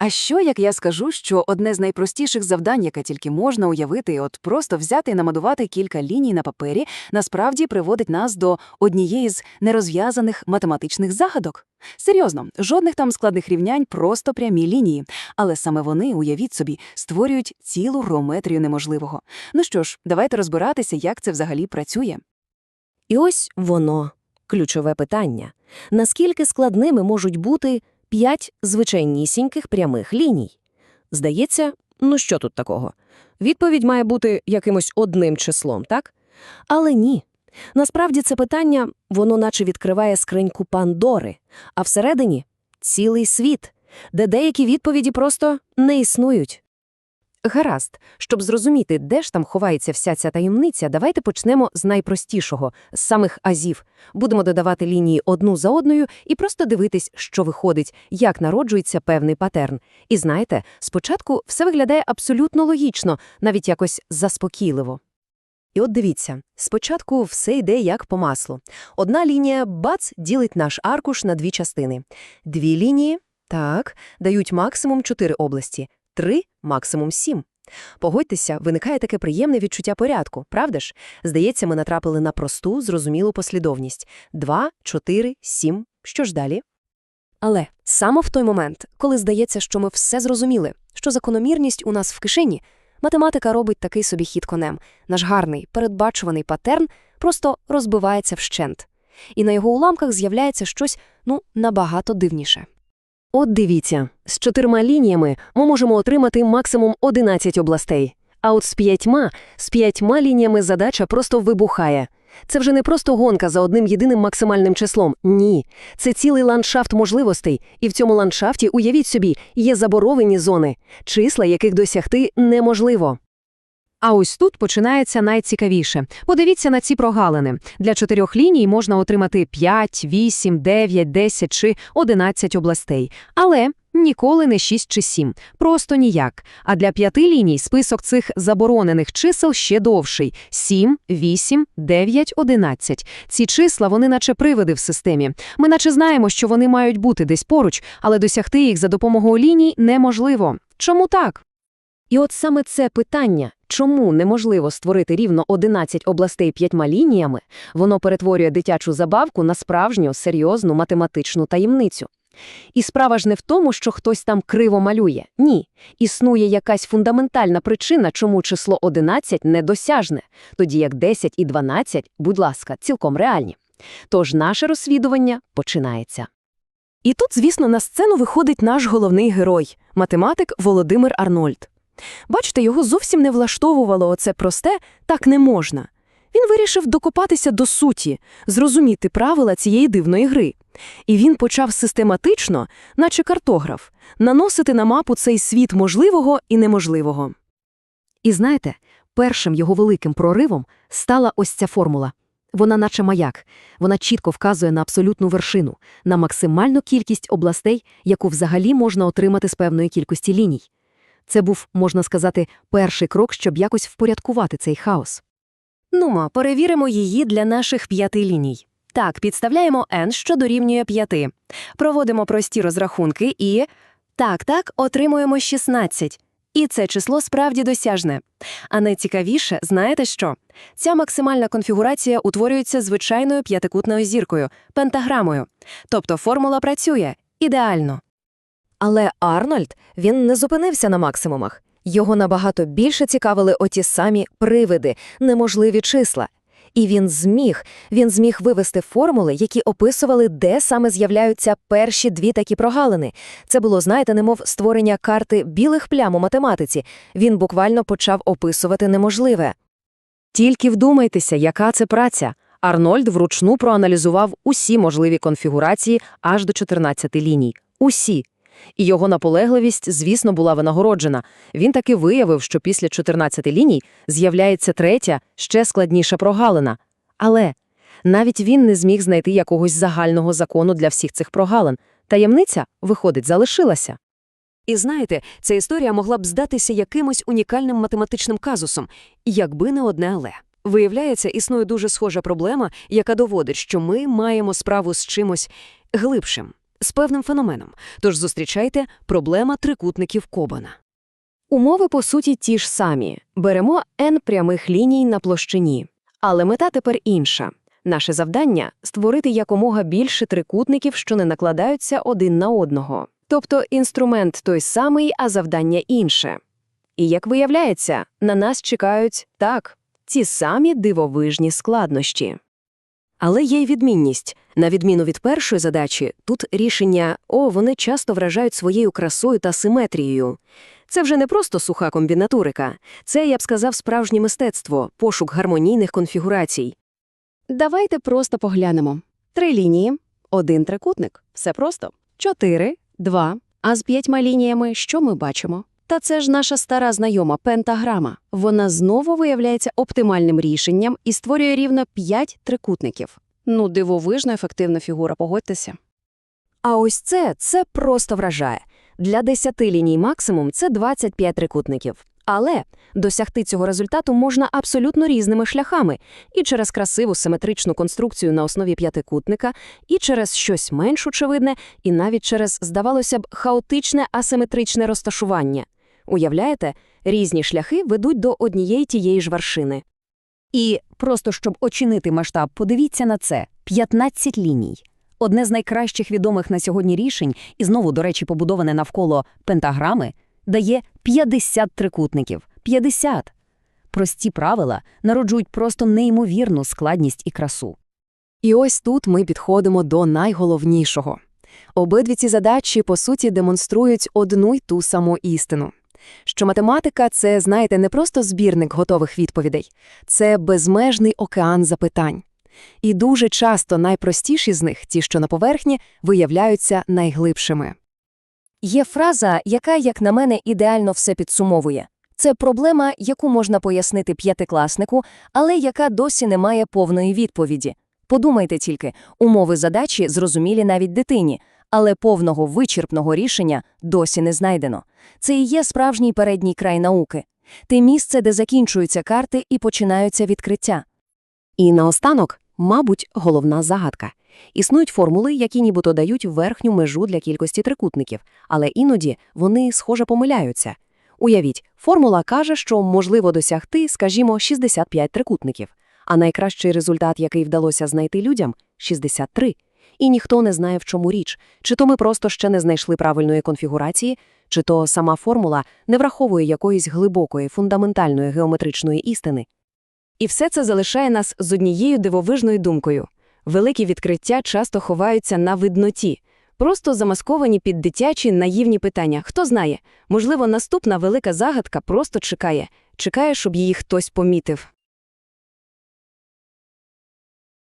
А що, як я скажу, що одне з найпростіших завдань, яке тільки можна уявити, от просто взяти і намалювати кілька ліній на папері, насправді приводить нас до однієї з нерозв'язаних математичних загадок? Серйозно, жодних там складних рівнянь, просто прямі лінії. Але саме вони, уявіть собі, створюють цілу геометрію неможливого. Ну що ж, давайте розбиратися, як це взагалі працює. І ось воно ключове питання: наскільки складними можуть бути п'ять звичайнісіньких прямих ліній? Здається, ну що тут такого? Відповідь має бути якимось одним числом, так? Але ні. Насправді це питання, воно наче відкриває скриньку Пандори, а всередині цілий світ, де деякі відповіді просто не існують. Гаразд, щоб зрозуміти, де ж там ховається вся ця таємниця, давайте почнемо з найпростішого, з самих азів. Будемо додавати лінії одну за одною і просто дивитись, що виходить, як народжується певний патерн. І знаєте, спочатку все виглядає абсолютно логічно, навіть якось заспокійливо. І от дивіться, спочатку все йде як по маслу. Одна лінія бац ділить наш аркуш на дві частини. Дві лінії, так, дають максимум чотири області, три – максимум сім. Погодьтеся, виникає таке приємне відчуття порядку, правда ж? Здається, ми натрапили на просту, зрозумілу послідовність. Два, чотири, сім. Що ж далі? Але саме в той момент, коли здається, що ми все зрозуміли, що закономірність у нас в кишені, математика робить такий собі хід конем. Наш гарний, передбачуваний патерн просто розбивається вщент. І на його уламках з'являється щось, ну, набагато дивніше. От дивіться, з чотирма лініями ми можемо отримати максимум 11 областей. А от з п'ятьма, з п'ятьма лініями задача просто вибухає. Це вже не просто гонка за одним єдиним максимальним числом. Ні. Це цілий ландшафт можливостей. І в цьому ландшафті, уявіть собі, є заборовані зони, числа, яких досягти неможливо. А ось тут починається найцікавіше. Подивіться на ці прогалини. Для чотирьох ліній можна отримати 5, 8, 9, 10 чи 11 областей. Але ніколи не 6 чи 7. Просто ніяк. А для п'яти ліній список цих заборонених чисел ще довший – 7, 8, 9, 11. Ці числа, вони наче привиди в системі. Ми наче знаємо, що вони мають бути десь поруч, але досягти їх за допомогою ліній неможливо. Чому так? І от саме це питання, чому неможливо створити рівно 11 областей п'ятьма лініями, воно перетворює дитячу забавку на справжню, серйозну математичну таємницю. І справа ж не в тому, що хтось там криво малює. Ні. Існує якась фундаментальна причина, чому число 11 недосяжне, тоді як 10 і 12, будь ласка, цілком реальні. Тож наше розслідування починається. І тут, звісно, на сцену виходить наш головний герой – математик Володимир Арнольд. Бачите, його зовсім не влаштовувало оце просте «так не можна». Він вирішив докопатися до суті, зрозуміти правила цієї дивної гри. І він почав систематично, наче картограф, наносити на мапу цей світ можливого і неможливого. І знаєте, першим його великим проривом стала ось ця формула. Вона наче маяк. Вона чітко вказує на абсолютну вершину, на максимальну кількість областей, яку взагалі можна отримати з певної кількості ліній. Це був, можна сказати, перший крок, щоб якось впорядкувати цей хаос. Нумо, перевіримо її для наших п'яти ліній. Так, підставляємо n, що дорівнює 5. Проводимо прості розрахунки і... Так, так, отримуємо 16. І це число справді досяжне. А найцікавіше, знаєте що? Ця максимальна конфігурація утворюється звичайною п'ятикутною зіркою, пентаграмою. Тобто формула працює ідеально. Але Арнольд, він не зупинився на максимумах. Його набагато більше цікавили оті самі привиди, неможливі числа. І він зміг, він зміг вивести формули, які описували, де саме з'являються перші дві такі прогалини. Це було, знаєте, немов створення карти білих плям у математиці. Він буквально почав описувати неможливе. Тільки вдумайтеся, яка це праця. Арнольд вручну проаналізував усі можливі конфігурації аж до 14 ліній. Усі. І його наполегливість, звісно, була винагороджена. Він таки виявив, що після 14 ліній з'являється третя, ще складніша прогалина. Але навіть він не зміг знайти якогось загального закону для всіх цих прогалин. Таємниця, виходить, залишилася. І знаєте, ця історія могла б здатися якимось унікальним математичним казусом, якби не одне але. Виявляється, існує дуже схожа проблема, яка доводить, що ми маємо справу з чимось глибшим. З певним феноменом. Тож зустрічайте проблема трикутників Кобана. Умови, по суті, ті ж самі. Беремо n прямих ліній на площині. Але мета тепер інша. Наше завдання – створити якомога більше трикутників, що не накладаються один на одного. Тобто інструмент той самий, а завдання інше. І, як виявляється, на нас чекають, так, ті самі дивовижні складнощі. Але є й відмінність. На відміну від першої задачі, тут рішення «О, вони часто вражають своєю красою та симетрією». Це вже не просто суха комбінатурика. Це, я б сказав, справжнє мистецтво, пошук гармонійних конфігурацій. Давайте просто поглянемо. Три лінії, один трикутник. Все просто. Чотири, два. А з п'ятьма лініями що ми бачимо? Та це ж наша стара знайома пентаграма. Вона знову виявляється оптимальним рішенням і створює рівно п'ять трикутників. Ну, дивовижно ефективна фігура, погодьтеся. А ось це, це просто вражає. Для 10 ліній максимум це 25 трикутників. Але досягти цього результату можна абсолютно різними шляхами – і через красиву симетричну конструкцію на основі п'ятикутника, і через щось менш очевидне, і навіть через, здавалося б, хаотичне асиметричне розташування. Уявляєте, різні шляхи ведуть до однієї тієї ж вершини. І просто щоб оцінити масштаб, подивіться на це – 15 ліній. Одне з найкращих відомих на сьогодні рішень, і знову, до речі, побудоване навколо пентаграми, дає 50 трикутників. 50! Прості правила народжують просто неймовірну складність і красу. І ось тут ми підходимо до найголовнішого. Обидві ці задачі, по суті, демонструють одну й ту саму істину. Що математика – це, знаєте, не просто збірник готових відповідей, це безмежний океан запитань. І дуже часто найпростіші з них, ті, що на поверхні, виявляються найглибшими. Є фраза, яка, як на мене, ідеально все підсумовує. Це проблема, яку можна пояснити п'ятикласнику, але яка досі не має повної відповіді. Подумайте тільки, умови задачі зрозумілі навіть дитині, але повного вичерпного рішення досі не знайдено. Це і є справжній передній край науки. Те місце, де закінчуються карти і починаються відкриття. І наостанок, мабуть, головна загадка. Існують формули, які нібито дають верхню межу для кількості трикутників, але іноді вони, схоже, помиляються. Уявіть, формула каже, що можливо досягти, скажімо, 65 трикутників, а найкращий результат, який вдалося знайти людям – 63. І ніхто не знає, в чому річ. Чи то ми просто ще не знайшли правильної конфігурації, чи то сама формула не враховує якоїсь глибокої, фундаментальної геометричної істини. І все це залишає нас з однією дивовижною думкою. Великі відкриття часто ховаються на видноті, просто замасковані під дитячі наївні питання. Хто знає, можливо, наступна велика загадка просто чекає, чекає, щоб її хтось помітив.